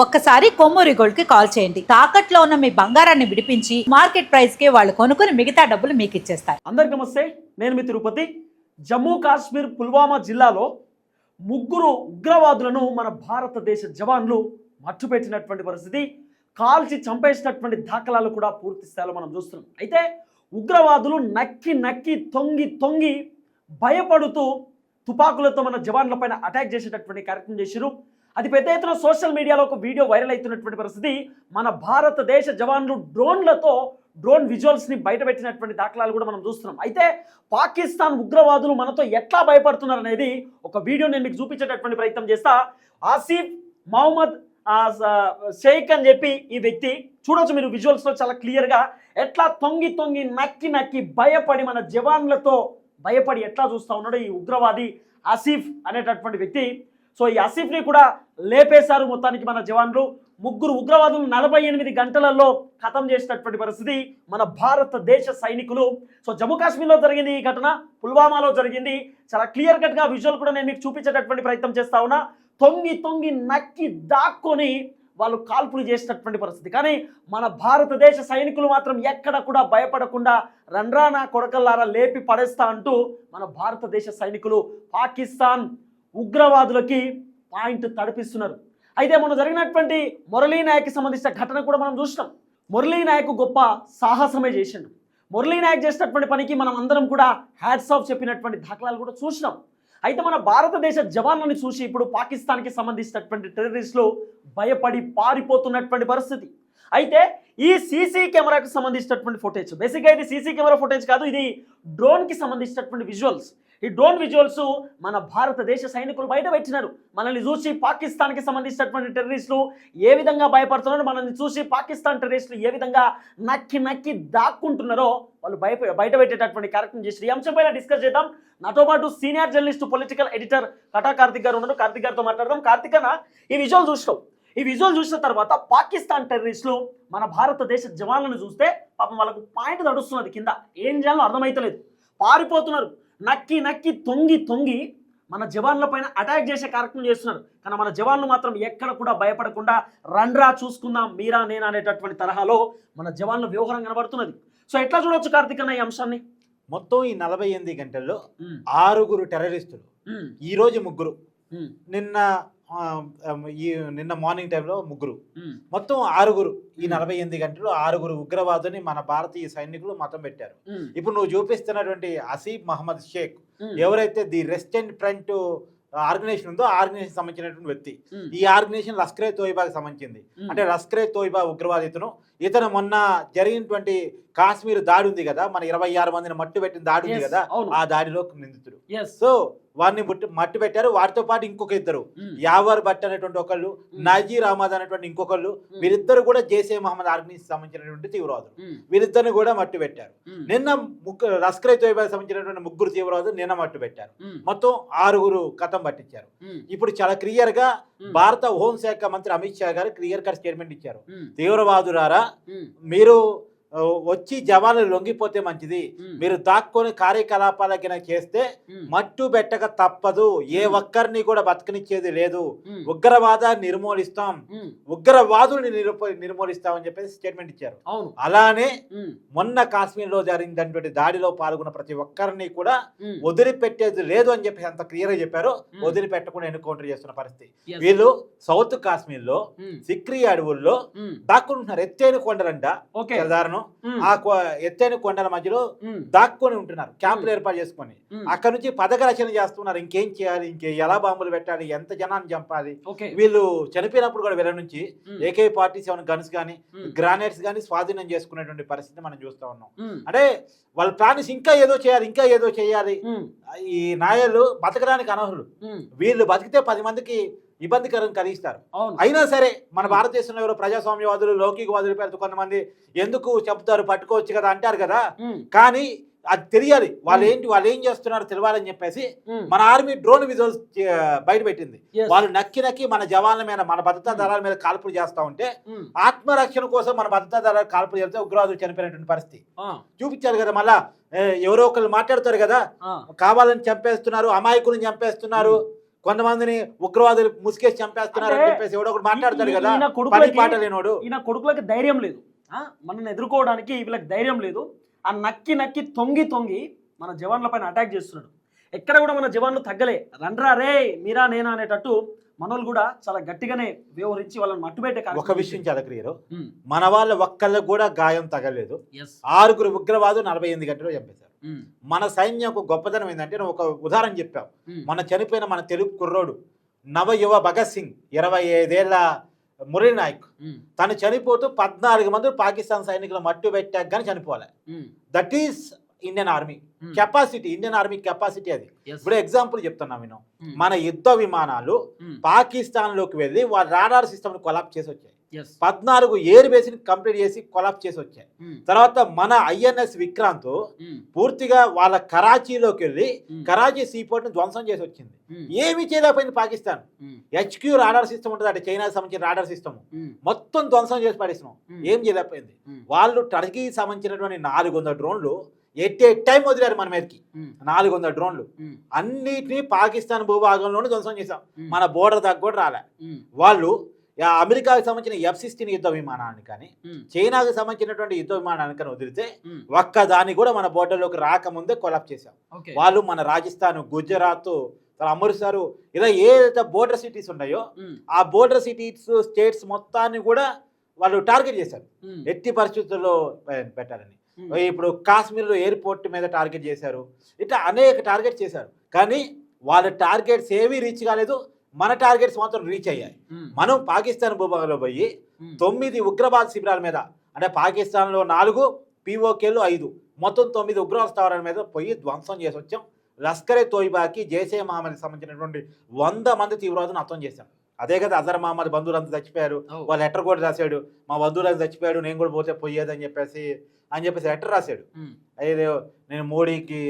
ఒక్కసారి కొమ్మూరి గోల్డ్కి కాల్ చేయండి. తాకట్లో ఉన్న మీ బంగారాన్ని విడిపించి మార్కెట్ ప్రైస్కి వాళ్ళు కొనుక్కుని మిగతా డబ్బులు మీకు ఇచ్చేస్తారు. అందరికీ నమస్తే నేను మీ తిరుపతి. జమ్మూ కాశ్మీర్ పుల్వామా జిల్లాలో ముగ్గురు ఉగ్రవాదులను మన భారతదేశ జవాన్లు మట్టుపెట్టినటువంటి పరిస్థితి కాల్చి చంపేసినటువంటి దాఖలాలు కూడా పూర్తి స్థాయిలో మనం చూస్తున్నాం. అయితే ఉగ్రవాదులు నక్కి నక్కి తొంగి తొంగి భయపడుతూ తుపాకులతో మన జవాన్లపైన అటాక్ చేసేటటువంటి కార్యక్రమం చేశారు అది పెద్ద ఎత్తున సోషల్ మీడియాలో ఒక వీడియో వైరల్ అవుతున్నటువంటి పరిస్థితి. మన భారతదేశ జవాన్లు డ్రోన్లతో డ్రోన్ విజువల్స్ని బయటపెట్టినటువంటి దాఖలాలు కూడా మనం చూస్తున్నాం. అయితే పాకిస్తాన్ ఉగ్రవాదులు మనతో ఎట్లా భయపడుతున్నారు అనేది ఒక వీడియో నేను మీకు చూపించేటటువంటి ప్రయత్నం చేస్తా. ఆసిఫ్ మహమ్మద్ షేక్ అని చెప్పి ఈ వ్యక్తి చూడొచ్చు మీరు విజువల్స్లో చాలా క్లియర్గా ఎట్లా తొంగి తొంగి నక్కి నక్కి భయపడి మన జవాన్లతో భయపడి ఎట్లా చూస్తా ఉన్నాడు ఈ ఉగ్రవాది ఆసిఫ్ అనేటటువంటి వ్యక్తి. సో ఈ అసిఫ్ని కూడా లేపేశారు మొత్తానికి మన జవాన్లు. ముగ్గురు ఉగ్రవాదులు నలభై ఎనిమిది గంటలలో ఖతం చేసినటువంటి పరిస్థితి మన భారతదేశ సైనికులు. సో జమ్మూ కాశ్మీర్లో జరిగింది ఈ ఘటన పుల్వామాలో జరిగింది. చాలా క్లియర్ కట్గా విజువల్ కూడా నేను మీకు చూపించేటటువంటి ప్రయత్నం చేస్తా ఉన్నా. తొంగి తొంగి నక్కి దాక్కొని వాళ్ళు కాల్పులు చేసినటువంటి పరిస్థితి. కానీ మన భారతదేశ సైనికులు మాత్రం ఎక్కడ కూడా భయపడకుండా రండ్రానా కొడకల్లారా లేపి పడేస్తా అంటూ మన భారతదేశ సైనికులు పాకిస్తాన్ ఉగ్రవాదులకి పాయింట్ తడిపిస్తున్నారు. అయితే మొన్న జరిగినటువంటి మురళీ నాయక్కి సంబంధించిన ఘటన కూడా మనం చూసినాం. మురళీ నాయక్ గొప్ప సాహసమే చేసిండు. మురళీ నాయక్ చేసినటువంటి పనికి మనం అందరం కూడా హ్యాట్స్ ఆఫ్ చెప్పినటువంటి దాఖలాలు కూడా చూసినాం. అయితే మన భారతదేశ జవాన్లను చూసి ఇప్పుడు పాకిస్తాన్కి సంబంధించినటువంటి టెర్రరిస్టులు భయపడి పారిపోతున్నటువంటి పరిస్థితి. అయితే ఈ సీసీ కెమెరాకు సంబంధించినటువంటి ఫుటేజ్ బేసిక్గా ఇది సీసీ కెమెరా ఫుటేజ్ కాదు ఇది డ్రోన్కి సంబంధించినటువంటి విజువల్స్ ఈ డ్రోన్ విజువల్స్ మన భారతదేశ సైనికులు బయట పెట్టినారు. మనల్ని చూసి పాకిస్తాన్కి సంబంధించినటువంటి టెర్రరిస్టులు ఏ విధంగా భయపడుతున్నారో మనల్ని చూసి పాకిస్తాన్ టెర్రరిస్టులు ఏ విధంగా నక్కి నక్కి దాక్కుంటున్నారో వాళ్ళు భయ బయట పెట్టేటటువంటి కార్యక్రమం చేసి ఈ అంశంపైన డిస్కస్ చేద్దాం. నాతో పాటు senior journalist political editor Kata Karthik గారు ఉన్నారు. కార్తిక్ గారితో మాట్లాడదాం. కార్తిక్ అన్న ఈ విజువల్ చూసినాం ఈ విజువల్ చూసిన తర్వాత పాకిస్తాన్ టెర్రరిస్టులు మన భారతదేశ జవాన్లను చూస్తే పాపం వాళ్ళకు పాయింట్ నడుస్తున్నది కింద. ఏం చేయాలో అర్థమైతలేదు. పారిపోతున్నారు. నక్కి నక్కి తొంగి తొంగి మన జవాన్ల పైన అటాక్ చేసే కార్యక్రమం చేస్తున్నారు. కానీ మన జవాన్లు మాత్రం ఎక్కడ కూడా భయపడకుండా రండ్రా చూసుకుందాం మీరా నేనా అనేటటువంటి తరహాలో మన జవాన్ల వ్యవహారం కనబడుతున్నది. సో ఎట్లా చూడొచ్చు కార్తిక్ అన్న ఈ అంశాన్ని? మొత్తం ఈ నలభై ఎనిమిది గంటల్లో ఆరుగురు టెర్రరిస్టులు ఈ రోజు ముగ్గురు నిన్న ఈ నిన్న మార్నింగ్ టైంలో ముగ్గురు. మొత్తం ఆరుగురు. ఈ. నలభై ఎనిమిది గంటలు ఆరుగురు ఉగ్రవాదుని మన భారతీయ సైనికులు మతం పెట్టారు. ఇప్పుడు నువ్వు చూపిస్తున్నటువంటి అసీఫ్ మహమ్మద్ షేక్ ఎవరైతే ది రెస్టెంట్ ఫ్రంట్ ఆర్గనైజేషన్ ఉందో ఆర్గనైజేషన్ సంబంధించినటువంటి వ్యక్తి. ఈ ఆర్గనైజేషన్ లస్కరే తోయిబాకి సంబంధించింది. అంటే లస్కరే తోయిబా ఉగ్రవాది ఇతను. ఇతను మొన్న జరిగినటువంటి కాశ్మీర్ దాడి ఉంది కదా మన ఇరవై ఆరు మందిని మట్టు పెట్టిన దాడి ఉంది కదా ఆ దాడిలో నిందితుడు. సో వారిని ముట్టి మట్టి పెట్టారు. వారితో పాటు ఇంకొక ఇద్దరు. యావర్ భట్ అనేటువంటి ఒకళ్ళు. నజీర్ అహ్మద్ అనేటువంటి ఇంకొకళ్ళు వీరిద్దరు కూడా జైసే మహమ్మద్ ఆర్గనైజేషన్ సంబంధించినటువంటి తీవ్రవాదులు. వీరిద్దరిని కూడా మట్టి పెట్టారు. నిన్న ముగ్గురు లస్కరే తోయిబాకి సంబంధించినటువంటి ముగ్గురు తీవ్రవాదులు నిన్న మట్టు పెట్టారు. మొత్తం ఆరుగురు కథం పట్టించారు. ఇప్పుడు చాలా క్లియర్గా భారత హోంశాఖ మంత్రి అమిత్ షా గారు క్లియర్ కట్ స్టేట్మెంట్ ఇచ్చారు. తీవ్రవాదురారా మీరు వచ్చి జవాన్లు లొంగిపోతే మంచిది. మీరు దాక్కొని కార్యకలాపాలకి చేస్తే మట్టు పెట్టక తప్పదు. ఏ. ఒక్కరిని కూడా బతకనిచ్చేది లేదు. ఉగ్రవాదాన్ని నిర్మూలిస్తాం. ఉగ్రవాదుల్ని నిరుప నిర్మూలిస్తామని చెప్పేసి స్టేట్మెంట్ ఇచ్చారు. అలానే మొన్న కాశ్మీర్లో జరిగినటువంటి దాడిలో పాల్గొన్న ప్రతి ఒక్కరిని కూడా వదిలిపెట్టేది లేదు అని చెప్పేసి అంత క్లియర్గా చెప్పారు. వదిలిపెట్టకుండా ఎన్కౌంటర్ చేస్తున్న పరిస్థితి. వీళ్ళు సౌత్ కాశ్మీర్లో ఉమ్, సిక్రీ అడవుల్లో దాక్కుంటున్నారు. ఎత్తైన కొండలంట. సాధారణం ఆ ఎత్తైన కొండల మధ్యలో దాక్కొని ఉంటున్నారు. క్యాంపులు. ఏర్పాటు చేసుకొని. అక్కడ నుంచి పథక రచన చేస్తున్నారు. ఇంకేం చేయాలి? ఇంకే ఎలా బాంబులు పెట్టాలి? ఎంత జనాన్ని చంపాలి? వీళ్ళు చనిపోయినప్పుడు కూడా వీళ్ళ నుంచి ఏకే ఫార్టీ సెవెన్ గన్స్ కానీ గ్రానైట్స్ కానీ స్వాధీనం చేసుకునేటువంటి పరిస్థితి మనం చూస్తా ఉన్నాం. అంటే వాళ్ళ ప్లాన్స్ ఇంకా ఏదో చేయాలి ఇంకా ఏదో చేయాలి. ఈ నాయలు బతకడానికి అనర్హులు. వీళ్ళు బతికితే పది మందికి ఇబ్బందికరం కలిగిస్తారు అయినా సరే మన భారతదేశంలో ఎవరో ప్రజాస్వామ్యవాదులు లౌకికవాదులు పేరుతో కొంతమంది ఎందుకు చెప్తారు? పట్టుకోవచ్చు కదా అంటారు కదా. కానీ అది తెలియాలి. వాళ్ళు. ఏంటి వాళ్ళు ఏం చేస్తున్నారు తెలియాలని చెప్పేసి మన ఆర్మీ డ్రోన్ విజువల్స్ బయట పెట్టింది. వాళ్ళు నక్కి నక్కి మన జవాన్ల మీద మన భద్రతా. దళాల మీద కాల్పులు చేస్తా ఉంటే ఆత్మరక్షణ కోసం మన భద్రతా దళాలు కాల్పులు చేస్తే ఉగ్రవాదులు చనిపోయినటువంటి పరిస్థితి. చూపించారు కదా మళ్ళా ఎవరో ఒకళ్ళు మాట్లాడతారు కదా కావాలని చంపేస్తున్నారు అమాయకులను చంపేస్తున్నారు కొంతమందిని ఉగ్రవాదులు ముసుకేసి చంపేస్తున్నారు అని చెప్పేసి ఎవడో ఒకటి మాట్లాడతాడు కదా పని కొడుకులకి పాట లేనోడు. ఈయన కొడుకులకి ధైర్యం లేదు. మనల్ని ఎదుర్కోవడానికి వీళ్ళకి ధైర్యం లేదు. ఆ నక్కి నక్కి తొంగి తొంగి మన జవాన్ల పైన అటాక్ చేస్తున్నాడు. ఎక్కడ కూడా మన జవాన్లు తగ్గలే. రండ్రా రే మీరా నేనా అనేటట్టు మనోళ్ళు కూడా చాలా గట్టిగానే వ్యవహరించి వాళ్ళని మట్టుబెట్టే ఒక విషయం ఉమ్, మన వాళ్ళ ఒక్కళ్ళకు కూడా గాయం తగలేదు. Yes, ఆరుగురు ఉగ్రవాదులు నలభై ఎనిమిది గంటలు చంపేశారు. మన సైన్యం ఒక గొప్పతనం ఏంటంటే నేను ఒక ఉదాహరణ చెప్పాం. మన చనిపోయిన మన తెలుగు కుర్రోడు నవ యువ భగత్ సింగ్ ఇరవై ఐదేళ్ళ మురళీ నాయక్. తను చనిపోతూ పద్నాలుగు మంది పాకిస్తాన్ సైనికులు మట్టు పెట్టాక కానీ చనిపోలే that is Indian army capacity Indian army capacity అది. ఇప్పుడు ఎగ్జాంపుల్ చెప్తున్నా నేను మన యుద్ధ విమానాలు ఉమ్, పాకిస్తాన్లోకి వెళ్ళి వాళ్ళ రాడార్ సిస్టమ్ని కొలాప్ చేసి వచ్చాయి. పద్నాలుగు ఎయిర్ బేస్ని కంప్లీట్ చేసి కొలాప్ చేసి వచ్చాయి. ఉమ్, తర్వాత మన ఐఎన్ఎస్ విక్రాంత్ ఉమ్, పూర్తిగా వాళ్ళ కరాచీలోకి వెళ్ళి ఉమ్, కరాచీ సీపోర్ట్ని ధ్వంసం చేసి వచ్చింది. ఏమీ చేయలేకపోయింది పాకిస్తాన్. హెచ్క్యూ రాడార్ సిస్టమ్ ఉంటుంది అంటే చైనాకి సంబంధించిన రాడార్ సిస్టమ్. మొత్తం ధ్వంసం చేసి పడేసినాం. ఏం చేయలేకపోయింది. వాళ్ళు టర్కీకి సంబంధించినటువంటి నాలుగు వందల డ్రోన్లు ఎట్ ఏ టైం వదిలారు మన మీదకి. నాలుగు వందల డ్రోన్లు. అన్నిటినీ పాకిస్తాన్ భూభాగంలోనే ధ్వంసం చేశాం. ఉమ్, మన బోర్డర్ దాకా కూడా రాలే. వాళ్ళు అమెరికాకి సంబంధించిన ఎఫ్ సిక్స్టీన్ యుద్ధ విమానాన్ని కానీ చైనాకి సంబంధించినటువంటి యుద్ధ విమానాన్ని కానీ వదిలితే ఒక్క దాన్ని కూడా మన బోర్డర్లోకి రాకముందే కొలాప్ చేశాం. వాళ్ళు మన రాజస్థాన్ గుజరాత్ అమృత్సర్ ఇలా ఏదైతే బోర్డర్ సిటీస్ ఉన్నాయో ఆ బోర్డర్ సిటీస్ స్టేట్స్ మొత్తాన్ని కూడా వాళ్ళు టార్గెట్ చేశారు. ఎట్టి పరిస్థితుల్లో పెట్టాలని. ఇప్పుడు కాశ్మీర్లో ఎయిర్పోర్ట్ మీద టార్గెట్ చేశారు. ఇట్లా అనేక టార్గెట్ చేశారు. కానీ వాళ్ళ టార్గెట్స్ ఏవి రీచ్ కాలేదు. మన టార్గెట్స్ మాత్రం రీచ్ అయ్యాయి. మనం పాకిస్తాన్ భూభాగంలో పోయి తొమ్మిది ఉగ్రవాద శిబిరాల మీద అంటే పాకిస్తాన్లో నాలుగు పీఓకేలు ఐదు మొత్తం తొమ్మిది ఉగ్రవాద స్థావరాల మీద పోయి ధ్వంసం చేసి వచ్చాం. లష్కరే తోయిబాకి జైసే మహమ్మద్కి సంబంధించినటువంటి వంద మంది తీవ్రవాదులను అర్థం చేశాం. అదే కదా అజర్ మహమ్మద్ బంధువులంతా చచ్చిపోయారు. వాళ్ళు లెటర్ కూడా రాశాడు. మా బంధువులంతా చచ్చిపోయాడు నేను కూడా పోతే పోయేదని చెప్పేసి అని చెప్పేసి లెటర్ రాశాడు. అదే నేను మోడీకి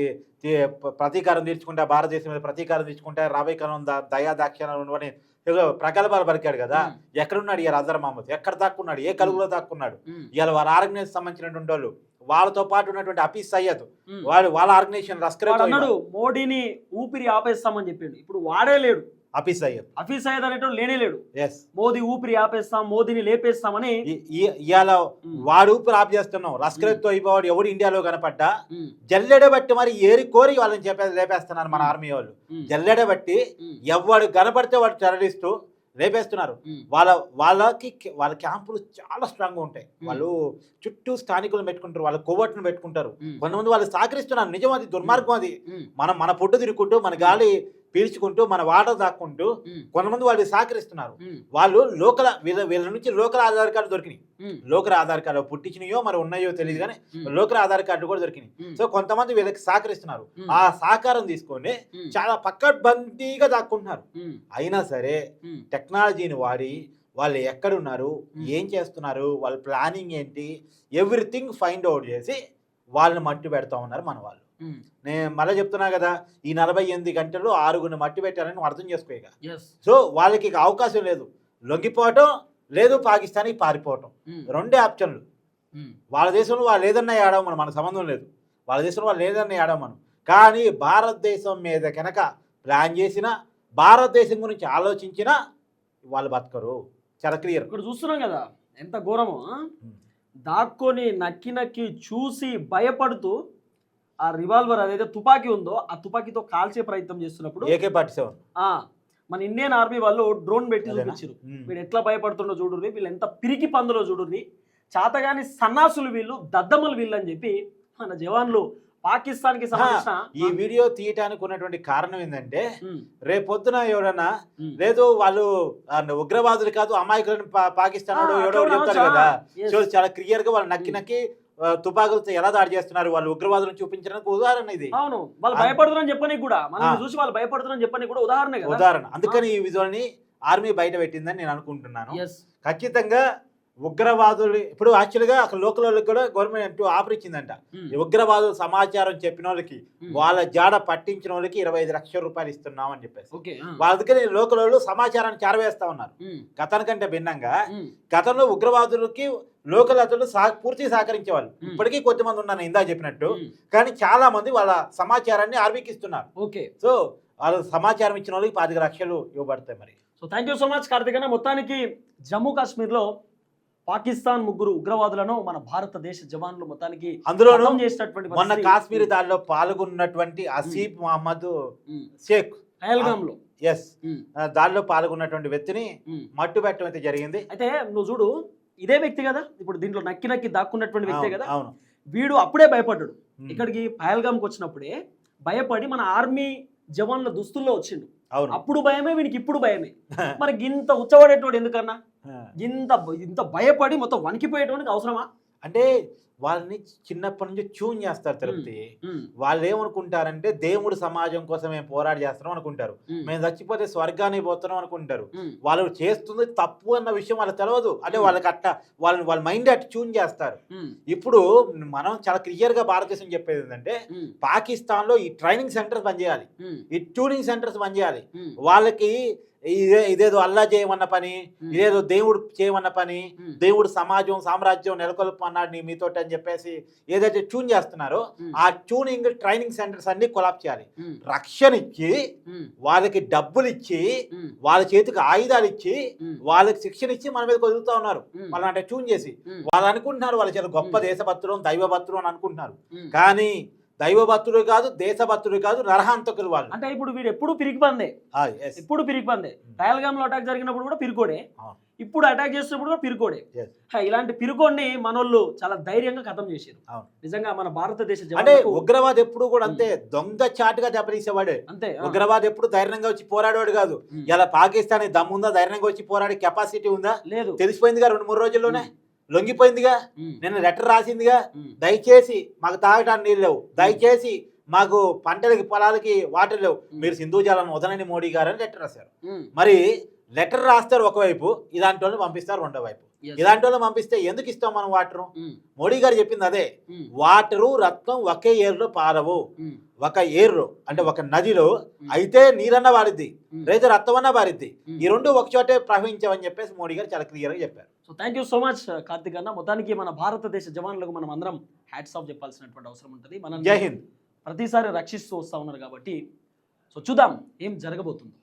ప్రతీకారం తీర్చుకుంటా భారతదేశం మీద ప్రతీకారం తీర్చుకుంటా రాబోయే కాలం దయా దాఖ్యానం అని ఏదో ప్రగల్భాలు పలికాడు కదా. ఎక్కడున్నాడు ఇవాళ అజర్ మహమ్మద్? ఎక్కడ దాక్కున్నాడు? ఏ కలుగులో దాక్కున్నాడు? ఇవాళ వాళ్ళ ఆర్గనైజేషన్ సంబంధించినటువంటి వాళ్ళు వాళ్ళతో పాటు ఉన్నటువంటి హఫీజ్ సయ్యద్. వాడు వాళ్ళ ఆర్గనైజేషన్ అన్నాడు మోడీని ఊపిరి ఆపేస్తామని చెప్పిండు. ఇప్పుడు వాడే లేడు. హఫీజ్ సయ్యద్ హఫీజ్ సయ్యద్ అనేటోడు లేనే లేడు. ఎస్ మోదీ ఊపిరి ఆపేస్తాం మోదీని లేపేస్తామని ఇవాళ ఉమ్, వాడు ఊపిరి ఆప్ చేస్తున్నాం లస్కర్ తోయిబాడు ఎవడు ఇండియాలో కనపడ్డా? ఉమ్, జల్లెడ బట్టి మరి ఏరి కోరి వాళ్ళని చెప్పే లేపేస్తున్నారు మన. ఆర్మీ వాళ్ళు. జల్లెడ బట్టి ఎవడు కనపడితే వాడు టెర్రరిస్టు రేపేస్తున్నారు వాళ్ళ వాళ్ళకి వాళ్ళ క్యాంపులు చాలా స్ట్రాంగ్గా ఉంటాయి. Hmm. వాళ్ళు చుట్టూ స్థానికులను పెట్టుకుంటారు వాళ్ళ కొవ్వొట్టును పెట్టుకుంటారు. కొంతమంది వాళ్ళు సహకరిస్తున్నారు. నిజం అది దుర్మార్గం అది. మనం మన పొట్టు తిరుగుకుంటూ మన గాలి పీల్చుకుంటూ మన వాటర్ దాక్కుంటూ కొంతమంది వాళ్ళు సహకరిస్తున్నారు. వాళ్ళు లోకల్ వీళ్ళ వీళ్ళ నుంచి లోకల్ ఆధార్ కార్డు దొరికినాయి. లోకల్ ఆధార్ కార్డు పుట్టించినాయో మరి ఉన్నాయో తెలియదు కానీ లోకల్ ఆధార్ కార్డు కూడా దొరికినాయి. సో కొంతమంది వీళ్ళకి సహకరిస్తున్నారు. ఆ సహకారం తీసుకొని చాలా పక్కడ్బందీగా దాక్కుంటున్నారు. అయినా సరే టెక్నాలజీని వాడి వాళ్ళు ఎక్కడున్నారు. ఏం చేస్తున్నారు వాళ్ళ ప్లానింగ్ ఏంటి ఎవ్రీథింగ్ ఫైండ్ అవుట్ చేసి వాళ్ళని మట్టి పెడతా ఉన్నారు మన వాళ్ళు. నేను మళ్ళీ చెప్తున్నా కదా ఈ నలభై ఎనిమిది గంటలు ఆరుగురిని మట్టి పెట్టారని నువ్వు అర్థం చేసుకోక సో వాళ్ళకి ఇక అవకాశం లేదు. లొంగిపోవటం లేదు పాకిస్తాన్కి పారిపోవటం. ఉమ్, రెండే ఆప్షన్లు. ఉమ్, వాళ్ళ దేశంలో వాళ్ళు ఏదన్నా ఏడవ మనం మన సంబంధం లేదు. వాళ్ళ దేశంలో వాళ్ళు ఏదన్నా ఏడవ మనం కానీ భారతదేశం మీద కనుక ప్లాన్ చేసినా భారతదేశం గురించి ఆలోచించినా వాళ్ళు బతకరు. చాలా క్లియర్. ఇక్కడ చూస్తున్నాం కదా ఎంత ఘోరమో? దాక్కొని నక్కి నక్కి చూసి భయపడుతూ ఆ రివాల్వర్ అదైతే తుపాకీ ఉందో ఆ తుపాకీతో కాల్చే ప్రయత్నం చేస్తున్నప్పుడు ఏకే ఫార్టీ సెవెన్ మన ఇండియన్ ఆర్మీ వాళ్ళు డ్రోన్ పెట్టి చూపించారు. వీడు ఎట్లా భయపడుతుండో చూడుర్రి వీళ్ళు ఎంత పిరికి పందులో చూడుర్రి చాతగాని సన్నాసులు వీళ్ళు దద్దమ్మలు వీళ్ళు అని చెప్పి మన జవాన్లు పాకిస్తాన్కి సంబంధించిన ఈ వీడియో తీయటానికి ఉన్నటువంటి కారణం ఏంటంటే రేపొద్దున ఎవడన్నా. లేదు వాళ్ళు ఉగ్రవాదులు కాదు అమాయకులను పాకిస్తాన్ ఎవడో చెప్తారు కదా. సో చాలా క్లియర్గా వాళ్ళు నక్కి. నక్కి తుపాకులతో ఎలా దాడి చేస్తున్నారు? వాళ్ళు ఉగ్రవాదులను చూపించడానికి ఉదాహరణ ఇది. అవును. వాళ్ళు. భయపడుతున్నారని చెప్పని కూడా. మనం. చూసి వాళ్ళు భయపడుతున్నారని చెప్పని కూడా ఉదాహరణ ఉదాహరణ. అందుకని ఈ విజువల్ని ఆర్మీ బయట పెట్టిందని నేను అనుకుంటున్నాను. ఖచ్చితంగా ఉగ్రవాదులు ఇప్పుడు యాక్చువల్గా అక్కడ లోకల్ వాళ్ళకి కూడా గవర్నమెంట్ ఆఫర్ ఇచ్చిందంట. ఉగ్రవాదులు సమాచారం చెప్పిన వాళ్ళకి. వాళ్ళ జాడ పట్టించిన వాళ్ళకి ఇరవై ఐదు లక్షల రూపాయలు ఇస్తున్నాం అని చెప్పేసి. వాళ్ళ దగ్గర లోకల్ వాళ్ళు సమాచారాన్ని చేరవేస్తా ఉన్నారు. గతానికంటే భిన్నంగా గతంలో ఉగ్రవాదులకి లోకల్ అతను సహ పూర్తి సహకరించేవాళ్ళు. ఇప్పటికీ కొద్దిమంది ఉన్నారు ఇందా చెప్పినట్టు. కానీ చాలా మంది వాళ్ళ సమాచారాన్ని ఆర్బీకి ఇస్తున్నారు ఓకే. సో వాళ్ళ సమాచారం ఇచ్చిన వాళ్ళకి పాతిక లక్షలు ఇవ్వబడతాయి మరి. So thank you so much Karthik అన్న. మొత్తానికి జమ్మూ కాశ్మీర్లో పాకిస్తాన్ ముగ్గురు ఉగ్రవాదులను మన భారతదేశ జవాన్లు మొత్తానికి అందులోనూ ఖతం చేసినటువంటి మొన్న. కాశ్మీర్ దాడిలో పాల్గొన్నటువంటి అసీఫ్ మహమ్మద్ షేక్. పహల్గామ్లో. ఎస్ దాడిలో పాల్గొన్నటువంటి వ్యక్తిని. మట్టు పెట్టడం అయితే జరిగింది. అయితే నువ్వు చూడు ఇదే వ్యక్తి కదా? ఇప్పుడు దీంట్లో నక్కి నక్కి దాక్కున్నటువంటి వ్యక్తే కదా? అవును. వీడు అప్పుడే భయపడ్డాడు. ఇక్కడికి పహల్గామ్కి వచ్చినప్పుడే భయపడి మన ఆర్మీ జవాన్ల దుస్తుల్లో వచ్చిండు. అవును. అప్పుడు భయమే వీనికి ఇప్పుడు భయమే. మరి గింత ఉచ్చబడేటోడు ఎందుకన్నా? ఇంత ఇంత భయపడి మొత్తం వణికిపోయేటోనికి అవసరమా? అంటే వాళ్ళని చిన్నప్పటి నుంచి ట్యూన్ చేస్తారు తిరుపతి. వాళ్ళు ఏమనుకుంటారంటే దేవుడు సమాజం కోసం మేము పోరాడి చేస్తున్నాం అనుకుంటారు. మేము. చచ్చిపోతే స్వర్గానికి పోతున్నాం అనుకుంటారు. వాళ్ళు చేస్తుంది తప్పు అన్న విషయం వాళ్ళకి తెలియదు అంటే. వాళ్ళకి అట్లా వాళ్ళని వాళ్ళ మైండ్ అట్లా ట్యూన్ చేస్తారు. ఇప్పుడు మనం చాలా క్లియర్గా భారతదేశం చెప్పేది ఏంటంటే పాకిస్తాన్లో ఈ ట్రైనింగ్ సెంటర్స్ పనిచేయాలి ఈ ట్యూనింగ్ సెంటర్స్ పనిచేయాలి వాళ్ళకి ఇదే ఇదేదో అల్లా చేయమన్న పని ఇదేదో దేవుడు చేయమన్న పని దేవుడు సమాజం సామ్రాజ్యం నెలకొల్పన్నాడు నీ మీతోటి అని చెప్పేసి ఏదైతే ట్యూన్ చేస్తున్నారో ఆ ట్యూనింగ్ ట్రైనింగ్ సెంటర్స్ అన్ని కొలాప్ చేయాలి. రక్షణ ఇచ్చి వాళ్ళకి డబ్బులు ఇచ్చి వాళ్ళ చేతికి ఆయుధాలు ఇచ్చి వాళ్ళకి శిక్షణ ఇచ్చి మన మీద వదులుతా ఉన్నారు. వాళ్ళని అంటే ట్యూన్ చేసి. వాళ్ళు అనుకుంటున్నారు వాళ్ళ చేత గొప్ప ఉమ్. దేశభక్తులు దైవభక్తులు అని అనుకుంటున్నారు. కానీ దైవభక్తులు కాదు దేశభక్తులు కాదు నరహంతకులు వాళ్ళు. అంటే ఇప్పుడు వీడు ఎప్పుడు పిరికి పందే ఆ, yes. ఎప్పుడు పిరికి పందే పహల్గామ్లో అటాక్ జరిగినప్పుడు కూడా పిరుకోడే. ఇప్పుడు అటాక్ చేసినప్పుడు కూడా పిరుకోడే. ఇలాంటి పిరుకోడిని మనోళ్ళు చాలా ధైర్యంగా ఖతం చేశారు. నిజంగా మన భారతదేశ అంటే ఉగ్రవాద్ ఎప్పుడు కూడా అంతే దొంగ చాటుగా దెబ్బతీసేవాడే. అంతే. ఉగ్రవాద్ ఎప్పుడు ధైర్యంగా వచ్చి పోరాడేవాడు కాదు. ఉమ్. ఇలా పాకిస్తాన్ దమ్ముందా ధైర్యంగా వచ్చి పోరాడే కెపాసిటీ ఉందా? లేదు. తెలిసిపోయిందిగా రెండు మూడు రోజుల్లోనే? లొంగిపోయిందిగా. నిన్న లెటర్ రాసిందిగా. దయచేసి మాకు తాగడానికి నీళ్ళు లేవు. దయచేసి మాకు పంటలకి పొలాలకి వాటర్ లేవు. మీరు సింధు జలాన్ని వదలని మోడీ గారు అని లెటర్ రాశారు. మరి లెటర్ రాస్తారు ఒకవైపు ఇలాంటి వాళ్ళని పంపిస్తారు రెండో వైపు. ఇలాంటి వాళ్ళని పంపిస్తే ఎందుకు ఇస్తాం మనం వాటర్? మోడీ గారు చెప్పింది అదే. వాటరు రక్తం ఒకే ఏరులో పారవు. ఒక ఏరు అంటే ఒక నదిలో అయితే నీరన్న వారిద్ది రైతు రక్తమన్న వారిద్ది ఉమ్. ఈ రెండు ఒక చోటే ప్రవహించవని చెప్పేసి మోడీ గారు చాలా క్లియర్గా చెప్పారు. So thank you so much Karthik అన్న. మొత్తానికి మన భారతదేశ జవాన్లకు మనం అందరం హ్యాట్స్ ఆఫ్ చెప్పాల్సినటువంటి అవసరం ఉంటుంది. మనం జై హింద్. ప్రతిసారి రక్షిస్తూ వస్తా ఉన్నారు కాబట్టి. సో చూద్దాం ఏం జరగబోతుందో.